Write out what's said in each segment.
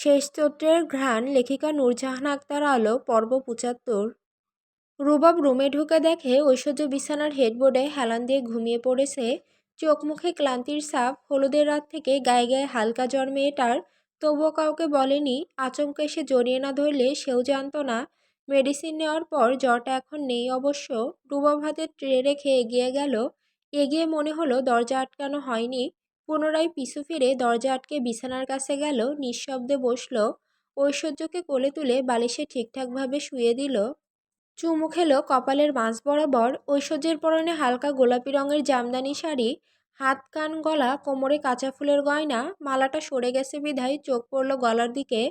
শেষ চৈত্রের ঘ্রাণ লেখিকা নূরজাহান আক্তার আলো পর্ব পঁচাত্তর। রুবাব রুমে ঢুকে দেখে ঐশ্বর্য বিছানার হেডবোর্ডে হেলান দিয়ে ঘুমিয়ে পড়েছে। চোখ মুখে ক্লান্তির সাপ হলুদের রাত থেকে গায়ে গায়ে হালকা জ্বর মেয়েটার, তবুও কাউকে বলেনি, আচমকা এসে জড়িয়ে না ধরলে সেও জানত না। মেডিসিন নেওয়ার পর জ্বরটা এখন নেই অবশ্য। রুবাব হাতে ট্রে রেখে এগিয়ে গেল। এগিয়ে মনে হলো দরজা আটকানো হয়নি। পুনরায় পিছু ফিরে দরজা আটকে বিছানার কাছে গেল, নিঃশব্দে বসল, ঐশ্বর্যকে কোলে তুলে বালিশে ঠিকঠাকভাবে শুয়ে দিল। চুমু খেলো কপালের মাঝ বরাবর, ঐশ্বর্যের পরনে হালকা গোলাপি রঙের জামদানি শাড়ি, হাত, কান, গলা, কোমরে কাঁচা ফুলের গয়না, মালাটা সরে গেছে বিধায় চোখ পড়ল গলার দিকে।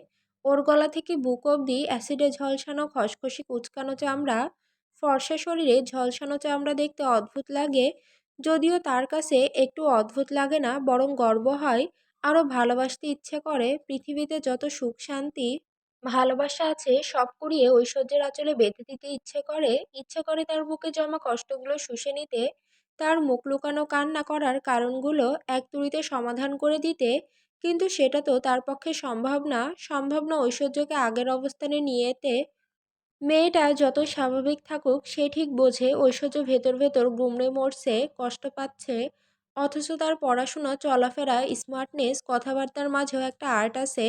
ওর গলা থেকে বুক অবধি অ্যাসিডে ঝলসানো খসখসি কুচকানো চামড়া, ফর্সা শরীরে ঝলসানো চামড়া দেখতে অদ্ভুত লাগে যদিও তার কাছে একটু অদ্ভুত লাগে না, বরং গর্ব হয়। আরও ভালোবাসতে ইচ্ছে করে। পৃথিবীতে যত সুখ, শান্তি, ভালোবাসা আছে, সব কুড়িয়ে ঐশ্বর্যের আঁচলে বেঁধে দিতে ইচ্ছে করে। ইচ্ছে করে তার বুকে জমা কষ্টগুলো শুষে নিতে। তার মুখ লুকানো কান্না করার কারণগুলো এক তুড়িতে সমাধান করে দিতে। কিন্তু সেটা তো তার পক্ষে সম্ভব না। সম্ভব না ঐশ্বর্যকে আগের অবস্থানে নিয়ে এতে মেয়েটা যত স্বাভাবিক থাকুক, সে ঠিক বোঝে ঐশ্বর্য ভেতর ভেতর গুমড়ে মরছে, কষ্ট পাচ্ছে। অথচ তার পড়াশোনা, চলাফেরা, স্মার্টনেস, কথাবার্তার মাঝেও একটা আর্ট আছে।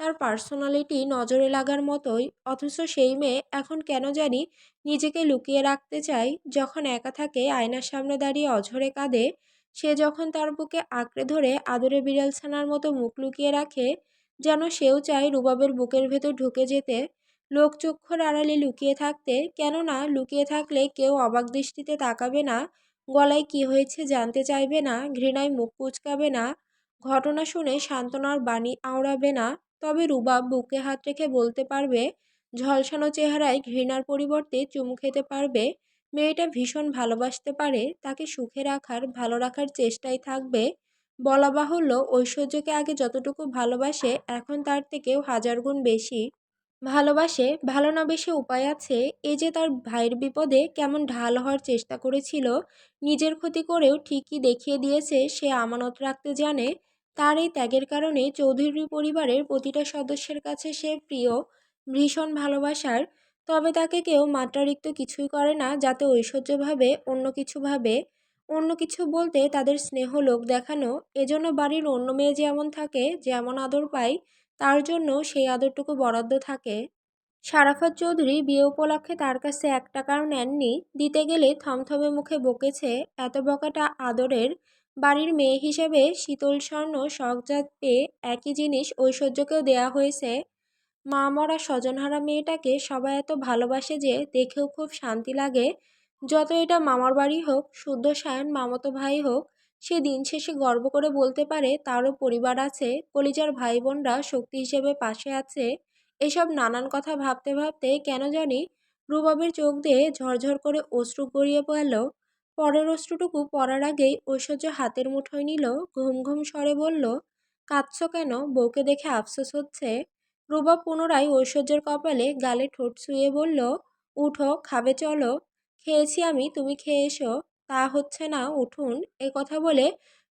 তার পার্সোনালিটি নজরে লাগার মতোই। অথচ সেই মেয়ে এখন কেন জানি নিজেকে লুকিয়ে রাখতে চায়। যখন একা থাকে, আয়নার সামনে দাঁড়িয়ে অঝরে কাঁদে। সে যখন তার বুকে আঁকড়ে ধরে আদরে বিড়াল ছানার মতো মুখ লুকিয়ে রাখে, যেন সেও চায় রুবাবের বুকের ভেতর ঢুকে যেতে। লোকচক্ষুর আড়ালে লুকিয়ে থাকতে, কেননা লুকিয়ে থাকলে কেউ অবাক দৃষ্টিতে তাকাবে না, গলায় কি হয়েছে জানতে চাইবে না, ঘৃণায় মুখ কুচকাবে না, ঘটনা শুনে সান্ত্বনার বাণী আওড়াবে না, তবে রুবাব বুকে হাত রেখে বলতে পারবে, ঝলসানো চেহারায় ঘৃণার পরিবর্তে চুমু খেতে পারবে, মেয়েটা ভীষণ ভালোবাসতে পারে, তাকে সুখে রাখার, ভালো রাখার চেষ্টায় থাকবে, বলা বাহুল্য ঐশ্বর্যকে আগে যতটুকু ভালোবাসে, এখন তার থেকেও হাজার গুণ বেশি। ভালোবাসে, ভালো না বেশি উপায় আছে, এই যে তার ভাইয়ের বিপদে কেমন ঢাল হওয়ার চেষ্টা করেছিল, নিজের ক্ষতি করেও ঠিকই দেখিয়ে দিয়েছে, সে আমানত রাখতে জানে, তার এই ত্যাগের কারণে চৌধুরী পরিবারের প্রতিটা সদস্যের কাছে সে প্রিয়, ভীষণ ভালোবাসার, তবে তাকে কেউ মাত্রারিক্ত কিছুই করে না, যাতে ঐশ্বর্যভাবে, অন্য কিছু ভাবে, অন্য কিছু বলতে তাদের স্নেহ লোক দেখানো, এজন্য বাড়ির অন্য মেয়ে যেমন থাকে, যেমন আদর পায় তার জন্য সেই আদরটুকু বরাদ্দ থাকে। সারাফাত চৌধুরী বিয়ে উপলক্ষে তার কাছে এক টাকাও নেননি। দিতে গেলে থমথমে মুখে বকেছে এত বকাটা আদরের। বাড়ির মেয়ে হিসেবে শীতল স্বর্ণ শখজাত পেয়ে একই জিনিস ঐশ্বর্যকেও দেয়া হয়েছে। মা মরা স্বজনহারা মেয়েটাকে সবাই এত ভালোবাসে যে দেখেও খুব শান্তি লাগে। যত এটা মামার বাড়ি হোক, শুদ্ধ সায়ন মামাতো ভাই হোক সে দিন শেষে গর্ব করে বলতে পারে, তারও পরিবার আছে, কলিজার ভাই বোনরা শক্তি হিসেবে পাশে আছে। এসব নানান কথা ভাবতে ভাবতে কেন জানি রুবাবের চোখ দিয়ে ঝরঝর করে অশ্রু গড়িয়ে পড়ল। পরের অশ্রুটুকু পড়ার আগেই ঐশ্বর্য হাতের মুঠোয় নিল, ঘুম ঘুম স্বরে বলল, কাঁদছ কেন? বউকে দেখে আফসোস হচ্ছে। রুবাব পুনরায় ঐশ্বর্যের কপালে গালে ঠোঁট ছুঁয়ে বলল, উঠো, খাবে, চলো। খেয়েছি আমি, তুমি খেয়ে এসো। তা হচ্ছে না, উঠুন। এ কথা বলে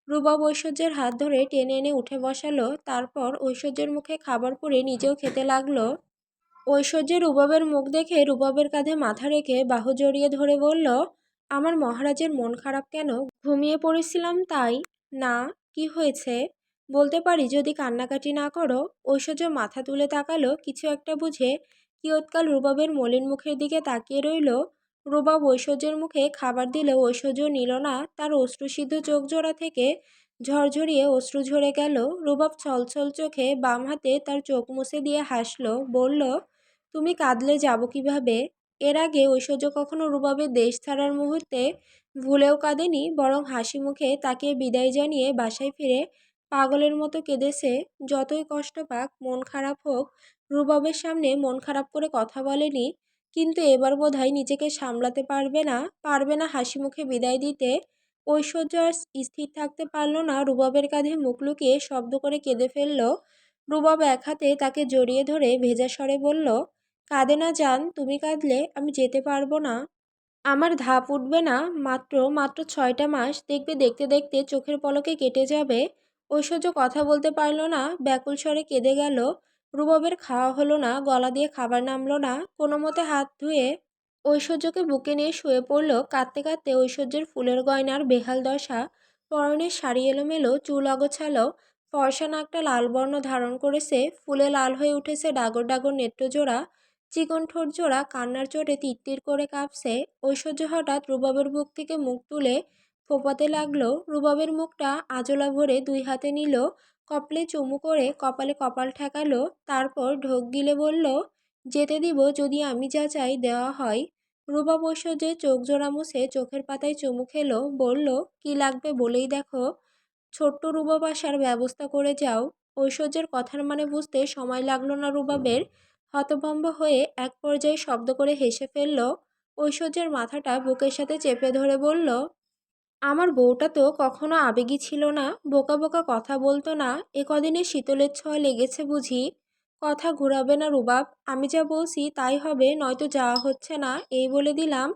রুবাব ঐশ্বর্যের হাত ধরে টেনে এনে উঠে বসালো। তারপর ঐশ্বর্যের মুখে খাবার পরে নিজেও খেতে লাগল। ঐশ্বর্যের রুবাবের মুখ দেখে রুবাবের কাঁধে মাথা রেখে বাহু জড়িয়ে ধরে বলল, আমার মহারাজের মন খারাপ কেন? ঘুমিয়ে পড়েছিলাম তাই। না, কি হয়েছে? বলতে পারি যদি কান্নাকাটি না করো? ঐশ্বর্য মাথা তুলে তাকালো, কিছু একটা বুঝে কিয়ৎকাল রুবাবের মলিন মুখের দিকে তাকিয়ে রইল। রুবাব ঐশ্বর্যের মুখে খাবার দিলে ঐশ্বর্য নিল না। তার অশ্রুসিদ্ধ চোখ জোড়া থেকে ঝরঝরিয়ে অশ্রু ঝরে গেল। রুবাব ছলছল চোখে বাম হাতে তার চোখ মুছে দিয়ে হাসল, বলল, তুমি কাঁদলে যাব কীভাবে? এর আগে ঐশ্বর্য কখনো রুবাবের দেশ ছাড়ার মুহূর্তে ভুলেও কাঁদেনি, বরং হাসি মুখে তাকে বিদায় জানিয়ে বাসায় ফিরে পাগলের মতো কেঁদেছে। যতই কষ্ট পাক, মন খারাপ হোক, রুবাবের সামনে মন খারাপ করে কথা বলেনি কিন্তু এবার বোধহয় নিজেকে সামলাতে পারবে না পারবে না হাসি মুখে বিদায় দিতে। ঐশ্বর্য আর স্থির থাকতে পারল না, রুবাবের কাঁধে মুখ লুকিয়ে শব্দ করে কেঁদে ফেলল। রুবাব এক হাতে তাকে জড়িয়ে ধরে ভেজা স্বরে বলল, কাঁদে না যান তুমি কাঁদলে আমি যেতে পারব না। আমার ধাপ উঠবে না, মাত্র মাত্র ছয়টা মাস, দেখবে দেখতে দেখতে চোখের পলকে কেটে যাবে। ঐশ্বর্য কথা বলতে পারল না, ব্যাকুল স্বরে কেঁদে গেল। রুবাবের খাওয়া হলো না, গলা দিয়ে খাবার নামলো না, কোনো মতে হাত ধুয়ে ঐশ্বর্যকে বুকে নিয়ে শুয়ে পড়ল। কাঁদতে কাঁদতে ঐশ্বর্যের ফুলের গয়নার বেহাল দশা, পরনের শাড়ি এলোমেলো, চুল অগোছালো, ফর্সা নাকটা লাল বর্ণ ধারণ করেছে, ফুলে লাল হয়ে উঠেছে ডাগর ডাগর নেত্রজোড়া চিকন ঠোঁট জোড়া, কান্নার চোটে তিরতির করে কাঁপছে। ঐশ্বর্য হঠাৎ রুবাবের বুক থেকে মুখ তুলে ফোপাতে লাগল। রুবাবের মুখটা আজলা ভরে দুই হাতে নিল কপালে চুমু করে কপালে কপাল ঠেকালো, তারপর ঢোক গিলে বলল, যেতে দিব যদি আমি যা চাই দেওয়া হয়। রুবাব ঐশ্বর্যের চোখ জোড়া মুছে চোখের পাতায় চুমু খেলো, বলল, কি লাগবে বলেই দেখো। ছোট্ট রুবাব আসার ব্যবস্থা করে যাও। ঐশ্বর্যের কথার মানে বুঝতে সময় লাগল না রুবাবের হতভম্ব হয়ে এক পর্যায়ে শব্দ করে হেসে ফেলল। ঐশ্বর্যের মাথাটা বুকের সাথে চেপে ধরে বলল আমার বউটা তো কখনো আবেগী ছিল না, বোকা বোকা কথা বলতো না, এ কদিনে শীতলের ছোঁয়া লেগেছে বুঝি। কথা ঘুরাবে না রুবাব, আমি যা বলছি তাই হবে, নয়তো যাওয়া হচ্ছে না, এই বলে দিলাম।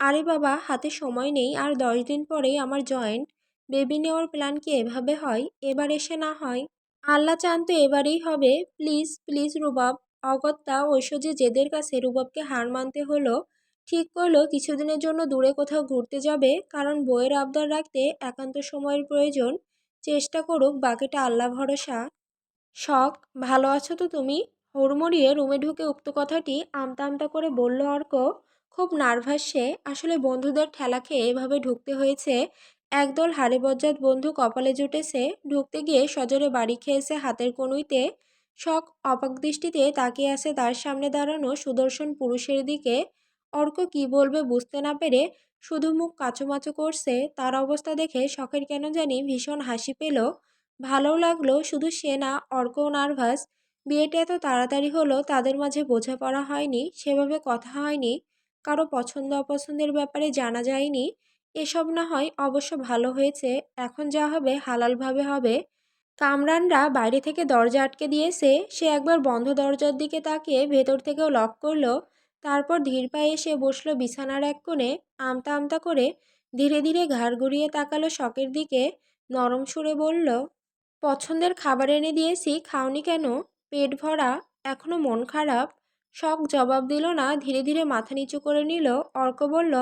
আরে বাবা, হাতে সময় নেই, আর দশ দিন পরেই আমার জয়েন্ট। বেবি নেওয়ার প্ল্যান কি এভাবে হয়? এবার এসে না হয়। আল্লাহ চান তো এবারেই হবে। প্লিজ প্লিজ রুবাব, অগত্যা ঐশ্বর্য জেদের কাছে রুবাবকে হার মানতে হলো। ঠিক করল কিছুদিনের জন্য দূরে কোথাও ঘুরতে যাবে, কারণ বইয়ের আবদার রাখতে একান্ত সময়ের প্রয়োজন। চেষ্টা করুক বাকিটা আল্লাহ ভরসা। শখ, ভালো আছো তো তুমি? হুড়মুড়িয়ে রুমে ঢুকে উক্ত কথাটি আমতা আমতা করে বলল অর্ক। খুব নার্ভাস সে। আসলে বন্ধুদের ঠেলা খেয়ে এভাবে ঢুকতে হয়েছে। একদল হারে বজ্জাত বন্ধু কপালে জুটেছে। ঢুকতে গিয়ে সজোরে বাড়ি খেয়েছে হাতের কনুইতে। শখ অবাক দৃষ্টিতে তাকিয়ে আছে তার সামনে দাঁড়ানো সুদর্শন পুরুষের দিকে। অর্ক কি বলবে বুঝতে না পেরে শুধু মুখ কাচুমাচু করছে, তার অবস্থা দেখে শখের কেন জানি ভীষণ হাসি পেল। ভালোও লাগল, শুধু সে না, অর্কও নার্ভাস। বিয়েটা এত তাড়াতাড়ি হলো, তাদের মাঝে বোঝাপড়া হয়নি, সেভাবে কথা হয়নি, কারও পছন্দ অপছন্দের ব্যাপারে জানা যায়নি। এসব না হয় অবশ্য ভালো হয়েছে, এখন যা হবে হালালভাবে হবে। কামরানরা বাইরে থেকে দরজা আটকে দিয়েছে, সে একবার বন্ধ দরজার দিকে তাকিয়ে ভেতর থেকেও লক করল তারপর ধীর পায়ে এসে বসল বিছানার এক কোণে, আমতা আমতা করে ধীরে ধীরে ঘাড় ঘুরিয়ে তাকালো শখের দিকে, নরম সুরে বলল, পছন্দের খাবার এনে দিয়েছি, খাওনি কেন? পেট ভরা, এখনও মন খারাপ? শখ জবাব দিল না, ধীরে ধীরে মাথা নিচু করে নিল, অর্ক বলল,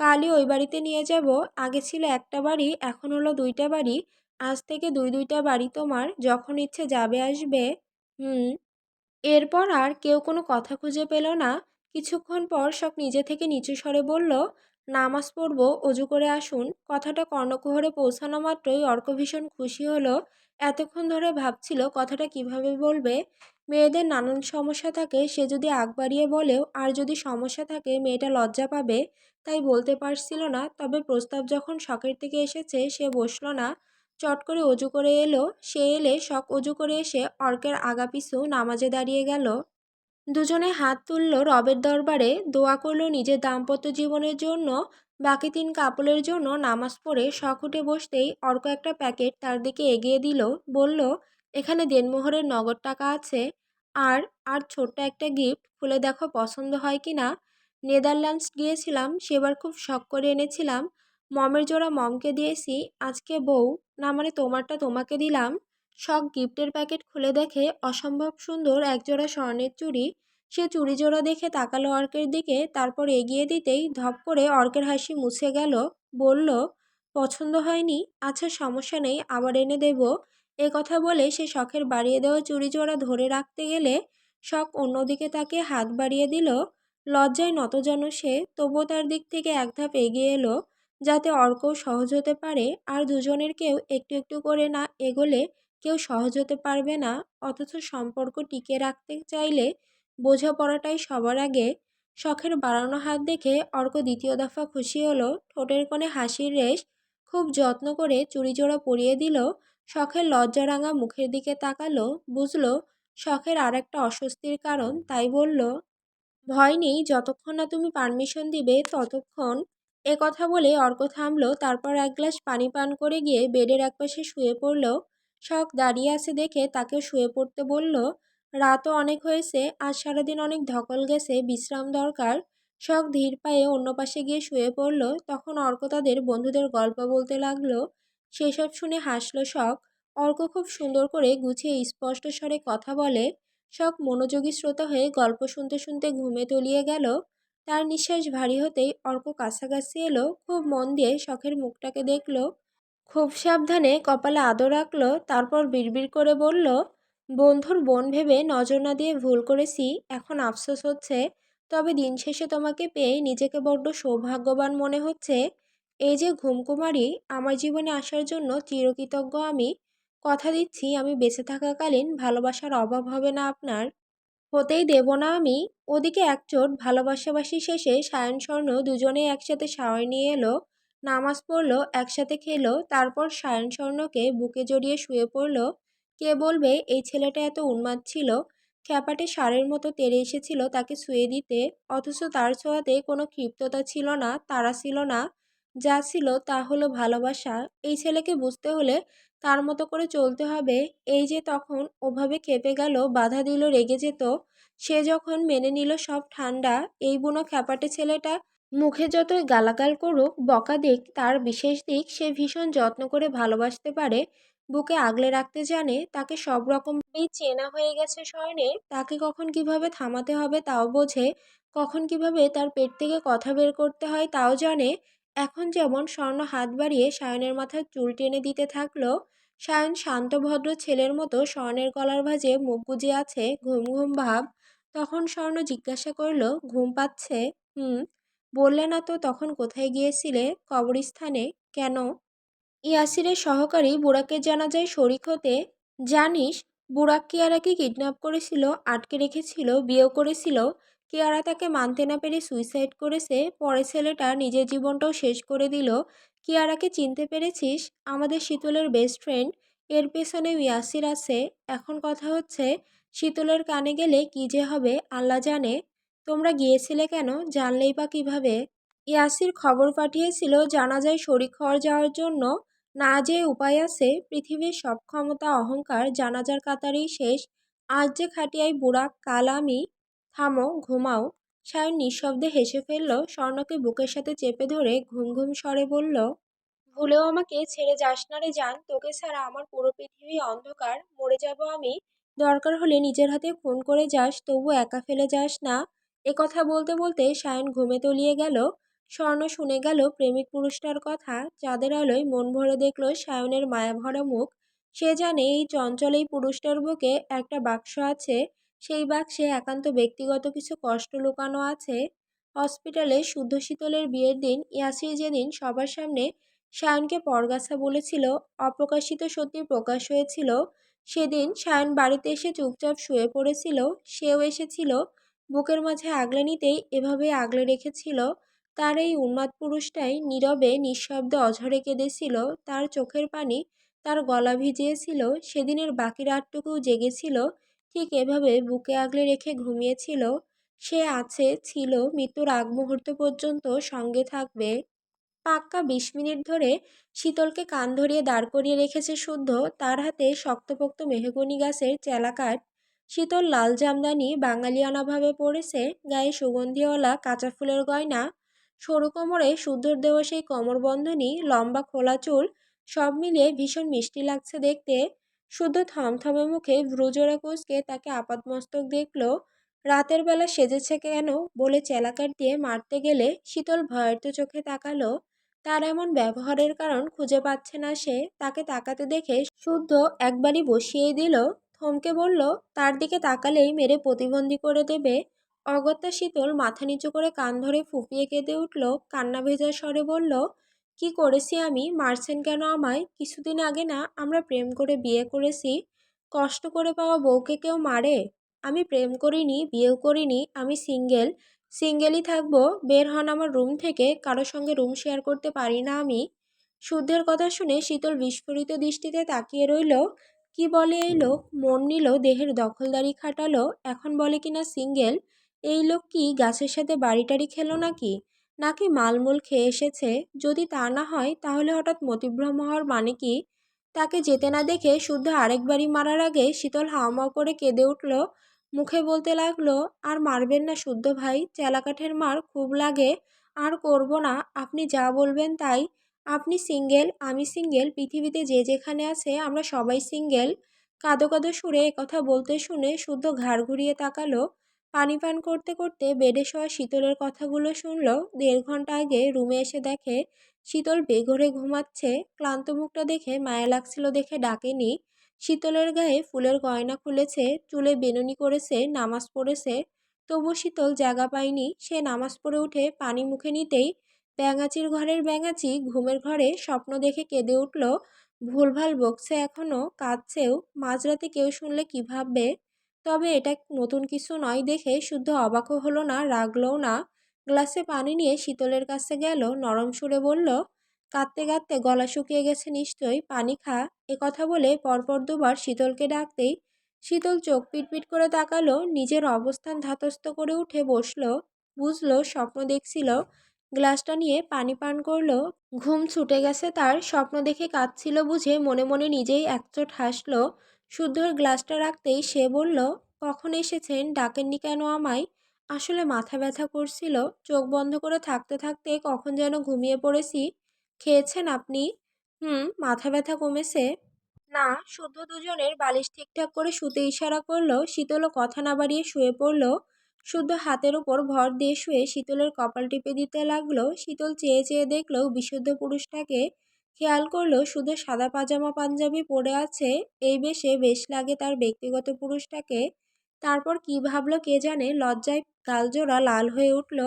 কালই ওই বাড়িতে নিয়ে যাব, আগে ছিল একটা বাড়ি, এখন হলো দুইটা বাড়ি, আজ থেকে দুই দুইটা বাড়ি তোমার, যখন ইচ্ছে যাবে আসবে। হুম। এরপর আর কেউ কোনো কথা খুঁজে পেল না কিছুক্ষণ পর শখ নিজে থেকে নিচু স্বরে বলল, নামাজ পড়ব, অজু করে আসুন। কথাটা কর্ণকুহরে পৌঁছানো মাত্রই অর্ক ভীষণ খুশি হলো। এতক্ষণ ধরে ভাবছিল, কথাটা কীভাবে বলবে? মেয়েদের নানান সমস্যা থাকে, সে যদি আগ বাড়িয়ে বলেও, আর যদি সমস্যা থাকে, মেয়েটা লজ্জা পাবে। তাই বলতে পারছিল না, তবে প্রস্তাব যখন শখের থেকে এসেছে, সে বসল না। চট করে অজু করে এলো। সে এলে শখ অজু করে এসে অর্কের আগাপিছু নামাজে দাঁড়িয়ে গেল। দুজনে হাত তুলল রবের দরবারে, দোয়া করল নিজের দাম্পত্য জীবনের জন্য, বাকি তিন কাপলের জন্য নামাজ পড়ে শখ উঠে বসতেই অর্ক একটা প্যাকেট তার দিকে এগিয়ে দিল, বলল, এখানে দেনমোহরের নগদ টাকা আছে, আর আর ছোট্ট একটা গিফট খুলে দেখো পছন্দ হয় কি না? নেদারল্যান্ডস গিয়েছিলাম, সেবার খুব শখ করে এনেছিলাম, মমের জোড়া মমকে দিয়েছি, আজকে বউ, না মানে তোমারটা তোমাকে দিলাম। শখ গিফটের প্যাকেট খুলে দেখে অসম্ভব সুন্দর একজোড়া স্বর্ণের চুড়ি। সে চুড়ি জোড়া দেখে তাকালো অর্কের দিকে, তারপর এগিয়ে দিতেই ধপ করে অর্কের হাসি মুছে গেল, বলল, পছন্দ হয়নি? আচ্ছা সমস্যা নেই, আবার এনে দেব। এ কথা বলে সে শখের বাড়িয়ে দেওয়া চুড়ি জোড়া ধরে রাখতে গেলে শখ অন্যদিকে তাকে হাত বাড়িয়ে দিল। লজ্জায় নত যেন সে, তবুও তার দিক থেকে এক ধাপ এগিয়ে এলো, যাতে অর্কও সহজ হতে পারে, আর দুজনের কেউ একটু একটু করে না এগোলে কেউ সহজ হতে পারবে না। অথচ সম্পর্ক টিকে রাখতে চাইলে বোঝাপড়াটাই সবার আগে। শখের বাড়ানো হাত দেখে অর্ক দ্বিতীয় দফা খুশি হলো। ঠোঁটের কোণে হাসির রেশ খুব যত্ন করে চুড়িজোড়া পরিয়ে দিল। শখের লজ্জারাঙা মুখের দিকে তাকালো, বুঝলো শখের আর একটা অস্বস্তির কারণ, তাই বলল, ভয় নেই, যতক্ষণ না তুমি পারমিশন দিবে, ততক্ষণ এ কথা বলে অর্ক থামলো। তারপর এক গ্লাস পানি পান করে গিয়ে বেডের একপাশে শুয়ে পড়ল। শখ দাঁড়িয়ে আছে দেখে তাকে শুয়ে পড়তে বলল, রাতও অনেক হয়েছে, আজ সারাদিন অনেক ধকল গেছে, বিশ্রাম দরকার। শখ ধীর পায়ে অন্য পাশে গিয়ে শুয়ে পড়ল। তখন অর্ক তাদের বন্ধুদের গল্প বলতে লাগল। সেসব শুনে হাসলো শখ। অর্ক খুব সুন্দর করে গুছিয়ে স্পষ্ট স্বরে কথা বলে। শখ মনোযোগী শ্রোতা হয়ে গল্প শুনতে শুনতে ঘুমে তলিয়ে গেল। তার নিঃশ্বাস ভারী হতেই অর্ক কাছাকাছি এলো। খুব মন দিয়ে শখের মুখটাকে দেখল। খুব সাবধানে কপালে আদর রাখল, তারপর বিড়বিড় করে বলল, বন্ধুর বোন ভেবে নজর না দিয়ে ভুল করেছি, এখন আফসোস হচ্ছে। তবে দিন শেষে তোমাকে পেয়ে নিজেকে বড্ড সৌভাগ্যবান মনে হচ্ছে। এই যে ঘুমকুমারী, আমার জীবনে আসার জন্য চিরকৃতজ্ঞ আমি। কথা দিচ্ছি, আমি বেঁচে থাকাকালীন ভালোবাসার অভাব হবে না আপনার। হতেই দেব না আমি। ওদিকে একচোট ভালোবাসাবাসি শেষে সায়ন স্বর্ণ দুজনেই একসাথে শাওয়ার নিয়ে এলো। নামাজ পড়ল, একসাথে খেলো, তারপর সায়ন স্বর্ণকে বুকে জড়িয়ে শুয়ে পড়ল। কে বলবে, এই ছেলেটা এত উন্মাদ ছিল? খ্যাপাটে সারের মতো তেড়ে এসেছিল তাকে শুয়ে দিতে। অথচ তার ছোঁয়াতে কোনো ক্ষিপ্ততা ছিল না তারা ছিল না। যা ছিল তা হলো ভালোবাসা। এই ছেলেকে বুঝতে হলে তার মতো করে চলতে হবে। এই যে তখন ওভাবে খেপে গেল, বাধা দিল, রেগে যেত। সে যখন মেনে নিল সব ঠান্ডা, এই বুনো খ্যাপাটে ছেলেটা মুখে যতই গালাগাল করুক, বকা দিক, তার বিশেষ দিক সে ভীষণ যত্ন করে ভালোবাসতে পারে, বুকে আগলে রাখতে জানে, তাকে সব রকমভাবেই চেনা হয়ে গেছে স্বর্ণে, তাকে কখন কীভাবে থামাতে হবে তাও বোঝে, কখন কীভাবে তার পেট থেকে কথা বের করতে হয় তাও জানে, এখন যেমন স্বর্ণ হাত বাড়িয়ে সায়নের মাথায় চুল টেনে দিতে থাকল, সায়ন শান্ত ভদ্র ছেলের মতো স্বর্ণের গলার ভাঁজে মুখ গুজে আছে, ঘুম ঘুম ভাব, তখন স্বর্ণ জিজ্ঞাসা করল, ঘুম পাচ্ছে? হুম। বললে না তো তখন কোথায় গিয়েছিলে? কবরস্থানে? কেন? ইয়াসিরের সহকারী বুড়াকের জানাজায় শরিক হতে, জানিস বুড়াক কিয়ারাকে কিডন্যাপ করেছিল, আটকে রেখেছিল, বিয়েও করেছিল? কিয়ারা তাকে মানতে না পেরে সুইসাইড করেছে? পরে ছেলেটা নিজের জীবনটাও শেষ করে দিল। কিয়ারাকে চিনতে পেরেছিস? আমাদের শীতলের বেস্ট ফ্রেন্ড এর পেছনে ইয়াসির আছে। এখন কথা হচ্ছে, শীতলের কানে গেলে কী যে হবে, আল্লাহ জানে। তোমরা গিয়েছিলে কেন? জানলেই বা কীভাবে? ইয়াসির খবর পাঠিয়েছিল জানাজায় শরিক হওয়ার যাওয়ার জন্য। না যে উপায় আছে, পৃথিবীর সব ক্ষমতা, অহংকার জানাজার কাতারেই শেষ। আজ যে খাটিয়াই বুড়া কাল আমি থামো, ঘুমাও। সায়ন নিঃশব্দে হেসে ফেলল, স্বর্ণকে বুকের সাথে চেপে ধরে ঘুম ঘুম স্বরে বলল, ভুলেও আমাকে ছেড়ে যাস না রে যান তোকে ছাড়া আমার পুরো পৃথিবী অন্ধকার। মরে যাব আমি। দরকার হলে নিজের হাতে খুন করে যাস, তবু একা ফেলে যাস না। এ কথা বলতে বলতে সায়ন ঘুমে তলিয়ে গেল। স্বর্ণ শুনে গেল প্রেমিক পুরুষটার কথা। চাঁদের আলোয় মন ভরে দেখল সায়নের মায়াভরা মুখ। সে জানে এই চঞ্চল এই পুরুষটার বুকে একটা বাক্স আছে। সেই বাক্সে একান্ত ব্যক্তিগত কিছু কষ্ট লুকানো আছে। হসপিটালে শুদ্ধ শীতলের বিয়ের দিন ইয়াসির যেদিন সবার সামনে সায়নকে পরগাছা বলেছিল, অপ্রকাশিত সত্যি প্রকাশ হয়েছিল। সেদিন সায়ন বাড়িতে এসে চুপচাপ শুয়ে পড়েছিল। সেও এসেছিল। বুকের মাঝে আগলে নিতেই এভাবে আগলে রেখেছিল, তার এই উন্মাদ পুরুষটাই নীরবে নিঃশব্দে অঝরে কেঁদেছিল, তার চোখের পানি তার গলা ভিজিয়েছিল, সেদিনের বাকি রাতটুকুও জেগেছিল, ঠিক এভাবে বুকে আগলে রেখে ঘুমিয়েছিল, সে আছে, ছিল, মৃত্যুর আগ মুহূর্ত পর্যন্ত সঙ্গে থাকবে। পাক্কা বিশ মিনিট ধরে শীতলকে কান ধরিয়ে দাঁড় করিয়ে রেখেছে শুদ্ধ, তার হাতে শক্তপোক্ত মেহগনি গাছের চেলাকাঠ শীতল লাল জামদানি বাঙালিয়ানাভাবে পড়েছে গায়ে সুগন্ধিওয়ালা কাঁচা ফুলের গয়না, সরু কোমরে শুদ্ধর দেওয়া সেই কোমরবন্ধনী লম্বা খোলা চুল, সব মিলিয়ে ভীষণ মিষ্টি লাগছে দেখতে। শুদ্ধ থমথমে মুখে ভ্রুজোড়া কুচকে তাকে আপাতমস্তক দেখল, রাতের বেলা সেজেছে কেন বলে চেলাকার দিয়ে মারতে গেলে শীতল ভয়ার্ত চোখে তাকালো। তার এমন ব্যবহারের কারণ খুঁজে পাচ্ছে না সে, তাকে তাকাতে দেখে শুদ্ধ একবারই বসিয়ে দিল থমকে বলল, তার দিকে তাকালেই মেরে প্রতিবন্ধী করে দেবে। অগত্যা শীতল মাথা নিচু করে কান ধরে ফুপিয়ে কেঁদে উঠল, কান্না ভেজা স্বরে বলল, কি করেছি আমি? মারছেন কেন আমায়? কিছুদিন আগে না আমরা প্রেম করে বিয়ে করেছি। কষ্ট করে পাওয়া বউকে কেউ মারে? আমি প্রেম করিনি, বিয়েও করিনি, আমি সিঙ্গেল। সিঙ্গেলই থাকব, বের হন আমার রুম থেকে কারোর সঙ্গে রুম শেয়ার করতে পারি না আমি। শুদ্ধের কথা শুনে শীতল বিস্ফোরিত দৃষ্টিতে তাকিয়ে রইল কি বলে এই লোক? মন নিল দেহের দখলদারি খাটালো, এখন বলে কিনা সিঙ্গেল, এই লোক কি গাছের সাথে বাড়ি টাড়ি খেলো নাকি? নাকি মালমূল খেয়ে এসেছে? যদি তা না হয়, তাহলে হঠাৎ মতিভ্রম হওয়ার মানে কি? তাকে যেতে না দেখে শুদ্ধ আরেকবারই মারার আগে শীতল হাওয়া করে কেঁদে উঠল, মুখে বলতে লাগল, আর মারবেন না শুদ্ধ ভাই, চেলাকাঠের মার খুব লাগে, আর করব না, আপনি যা বলবেন তাই। আপনি সিঙ্গেল, আমি সিঙ্গেল, পৃথিবীতে যে যেখানে আছে আমরা সবাই সিঙ্গেল। কাদো কাদো সুরে একথা বলতে শুনে শুদ্ধ ঘাড় ঘুরিয়ে তাকালো। পানি পান করতে করতে বেডে শোয়া শীতলের কথাগুলো শুনল। দেড় ঘণ্টা আগে রুমে এসে দেখে শীতল বেঘরে ঘুমাচ্ছে। ক্লান্ত মুখটা দেখে মায়া লাগছিল দেখে ডাকেনি। শীতলের গায়ে ফুলের গয়না খুলেছে, চুলে বেনুনি করেছে, নামাজ পড়েছে। তবু শীতল জায়গা পায়নি। সে নামাজ পড়ে উঠে পানি মুখে নিতেই ব্যাঙাচির ঘরের ব্যাঙাচি ঘুমের ঘরে স্বপ্ন দেখে কেঁদে উঠল, ভুলভাল বকছে এখনও কাঁদছেও, মাঝরাতে কেউ শুনলে কী ভাববে? তবে এটা নতুন কিছু নয় দেখে শুদ্ধ অবাকও হলো না, রাগলও না। গ্লাসে পানি নিয়ে শীতলের কাছে গেল, নরম সুরে বলল, কাঁদতে কাঁদতে গলা শুকিয়ে গেছে নিশ্চয়ই, পানি খা। এ কথা বলে পরপর দুবার শীতলকে ডাকতেই শীতল চোখ পিটপিট করে তাকালো, নিজের অবস্থান ধাতস্থ করে উঠে বসল, বুঝলো, স্বপ্ন দেখছিল গ্লাসটা নিয়ে পানি পান করল ঘুম ছুটে গেছে তার। স্বপ্ন দেখে কাঁদছিল বুঝে মনে মনে নিজেই একচোট হাসলো। শুদ্ধর গ্লাসটা রাখতেই সে বলল, কখন এসেছেন? ডাকেননি কেন আমায়? আসলে মাথা ব্যথা করছিল। চোখ বন্ধ করে থাকতে থাকতে কখন যেন ঘুমিয়ে পড়েছি। খেয়েছেন আপনি? হুম, মাথা ব্যথা কমেছে। না, শুদ্ধ দুজনের বালিশ ঠিকঠাক করে শুতে ইশারা করল। শীতলও কথা না বাড়িয়ে শুয়ে পড়ল। শুদ্ধ হাতের উপর ভর দিয়ে শুয়ে শীতলের কপাল টিপে দিতে লাগল। শীতল চেয়ে চেয়ে দেখল বিশুদ্ধ পুরুষটাকে খেয়াল করল শুধু সাদা পাজামা পাঞ্জাবি পরে আছে। এই বেশে বেশ লাগে তার ব্যক্তিগত পুরুষটাকে। তারপর কি ভাবলো কে জানে? লজ্জায় গালজোড়া লাল হয়ে উঠল,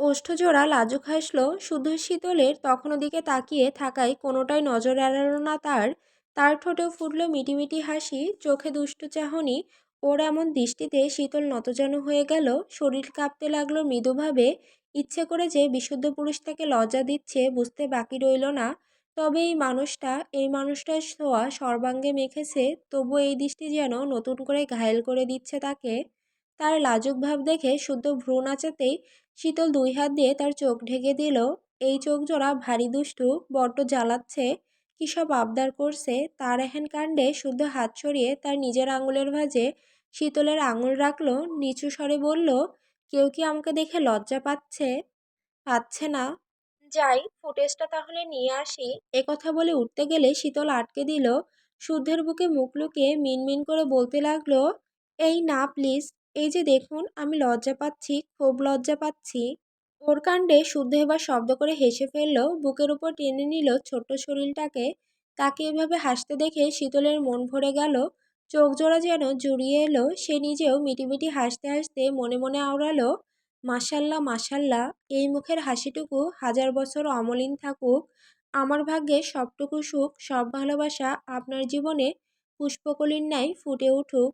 ওষ্ঠজোড়া লাজুক হাসলো। শুধু শীতলের তখনও দিকে তাকিয়ে থাকায় কোনোটাই নজর এড়ালো না তার। তার ঠোঁটেও ফুটল মিটিমিটি হাসি, চোখে দুষ্টু চাহনি ওর এমন দৃষ্টিতে শীতল নতজানু হয়ে গেল, শরীর কাঁপতে লাগল মৃদুভাবে, ইচ্ছে করে যে বিশুদ্ধ পুরুষ তাকে লজ্জা দিচ্ছে বুঝতে বাকি রইল না, তবে এই মানুষটা, এই মানুষটার ছোঁয়া সর্বাঙ্গে মেখেছে তবু এই দৃষ্টি যেন নতুন করে ঘায়েল করে দিচ্ছে তাকে। তার লাজুক ভাব দেখে শুদ্ধ ভ্রু নাচাতেই শীতল দুই হাত দিয়ে তার চোখ ঢেকে দিল, এই চোখ জোড়া ভারী দুষ্টু, বড্ড জ্বালাচ্ছে কী সব আবদার করছে, তার এহেন কাণ্ডে শুদ্ধ হাত সরিয়ে তার নিজের আঙুলের ভাঁজে শীতলের আঙুল রাখল, নিচু স্বরে বলল, কেউ কি আমাকে দেখে লজ্জা পাচ্ছে? পাচ্ছে না। যাই, ফুটেজটা তাহলে নিয়ে আসি। কথা বলে উঠতে গেলে শীতল আটকে দিল, শুদ্ধের বুকে মুখ লুকিয়ে মিনমিন করে বলতে লাগল, এই না, প্লিজ। এই যে দেখুন, আমি লজ্জা পাচ্ছি, খুব লজ্জা পাচ্ছি। ওর কাণ্ডে শুদ্ধ এবার শব্দ করে হেসে ফেলল, বুকের উপর টেনে নিল ছোট্ট শরীরটাকে। তাকে এভাবে হাসতে দেখে শীতলের মন ভরে গেল। চোখ জোড়া যেন জুড়িয়ে এলো, সে নিজেও মিটিমিটি হাসতে হাসতে মনে মনে আওড়ালো মাসাল্লাহ মাসাল্লাহ এই মুখের হাসিটুকু হাজার বছর অমলিন থাকুক। আমার ভাগ্যে সবটুকু সুখ, সব ভালোবাসা আপনার জীবনে পুষ্পকলির ন্যায় ফুটে উঠুক।